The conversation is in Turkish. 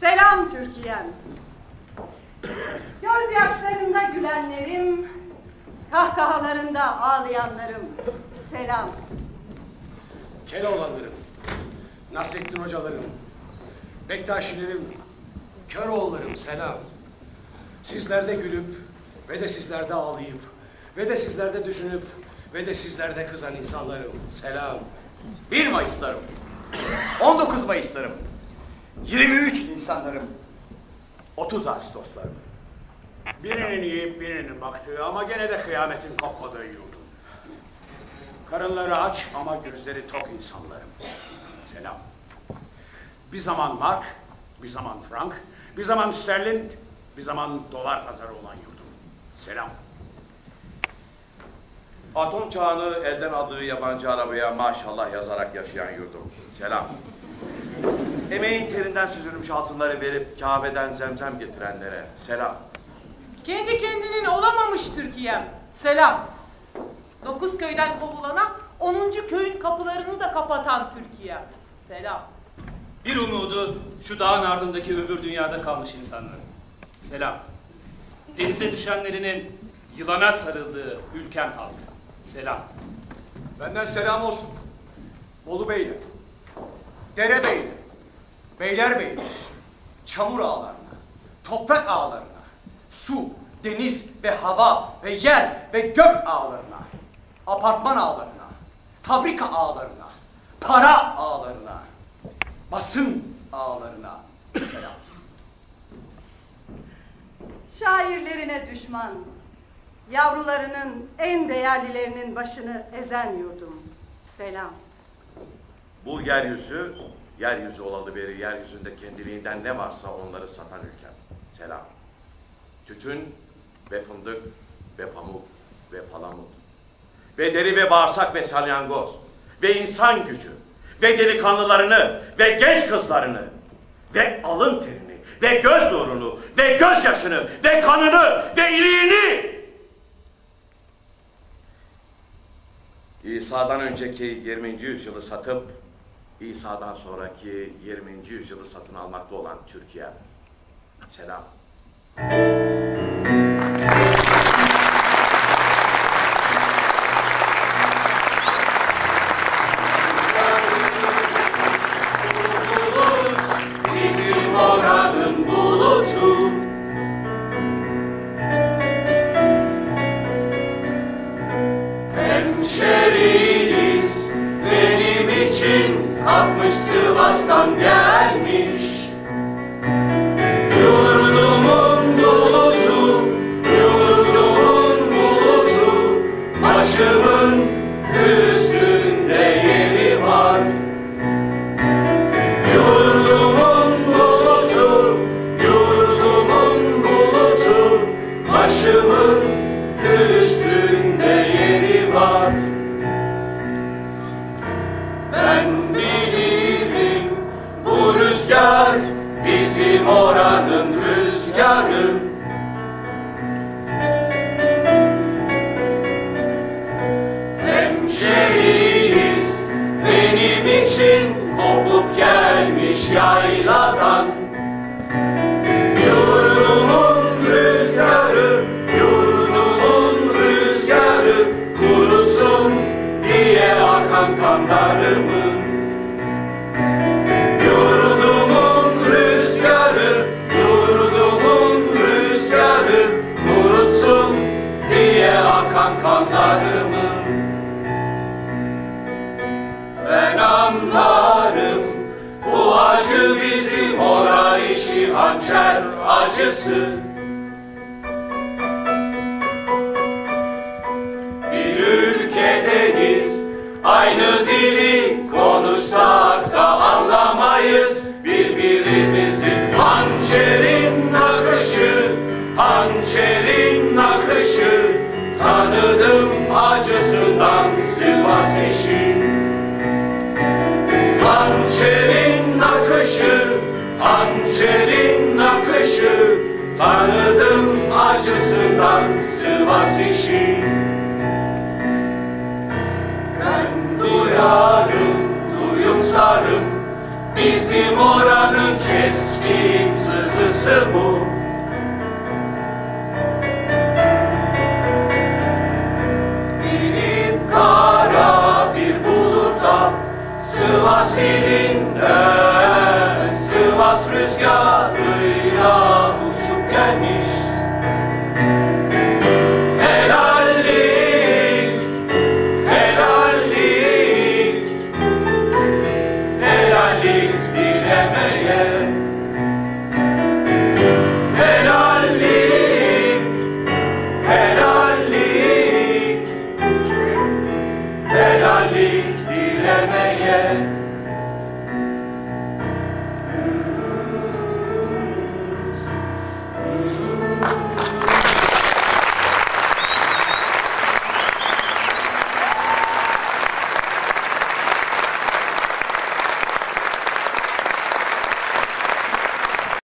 Selam Türkiye'm. Gözyaşlarında gülenlerim, kahkahalarında ağlayanlarım. Selam. Keloğlanlarım, Nasrettin hocalarım, Bektaşilerim, Köroğullarım selam. Sizlerde gülüp ve de sizlerde ağlayıp ve de sizlerde düşünüp ve de sizlerde kızan insanlarım selam. 1 Mayıs'larım, 19 Mayıs'larım, 23 Nisan'larım, 30 Ağustos'larım. Birinin yiyip birinin baktığı ama gene de kıyametin kopmadığı yurdum. Karınları aç ama gözleri tok insanlarım. Selam. Bir zaman mark, bir zaman frank, bir zaman sterlin, bir zaman dolar pazarı olan yurdum. Selam. Atom çağını elden aldığı yabancı arabaya maşallah yazarak yaşayan yurdum. Selam. Emeğin terinden süzülmüş altınları verip Kabe'den zemzem getirenlere selam. Kendi kendinin olamamış Türkiye'm. Selam. Dokuz köyden kovulana onuncu köyün kapılarını da kapatan Türkiye. Selam. Bir umudu şu dağın ardındaki öbür dünyada kalmış insanlar. Selam. Denize düşenlerinin yılana sarıldığı ülkem halkı. Selam. Benden selam olsun. Bolu Beyler, Dere Beyler, Beyler Beyler, çamur ağlarına, toprak ağlarına, su, deniz ve hava ve yer ve gök ağlarına, apartman ağlarına, fabrika ağlarına, para ağlarına, basın ağlarına selam. Şairlerine düşman, yavrularının en değerlilerinin başını ezen yurdum. Selam. Bu yeryüzü, yeryüzü olalı beri yeryüzünde kendiliğinden ne varsa onları satan ülkem. Selam. Tütün ve fındık ve pamuk ve palamut. Ve deri ve bağırsak ve salyangoz. Ve insan gücü. Ve delikanlılarını ve genç kızlarını. Ve alın terini ve göz nurunu ve gözyaşını ve kanını ve iliğini. İsa'dan önceki 20. yüzyılı satıp İsa'dan sonraki 20. yüzyılı satın almakta olan Türkiye. Selam. Sivas'tan gelmiş işi hançer acısı. Bir ülkedeniz aynı dili konuşsak da anlamayız. Birbirimizi Hançerin nakışı, hançerin nakışı Tanıdım hançerin nakışı Tanıdım acısından Sivas işi. Ben duyarım, duyumsarım Bizim oranın keskin rüyası bu. İnip kara bir buluta Sivas ilinde aklıyla uçup gelmiş.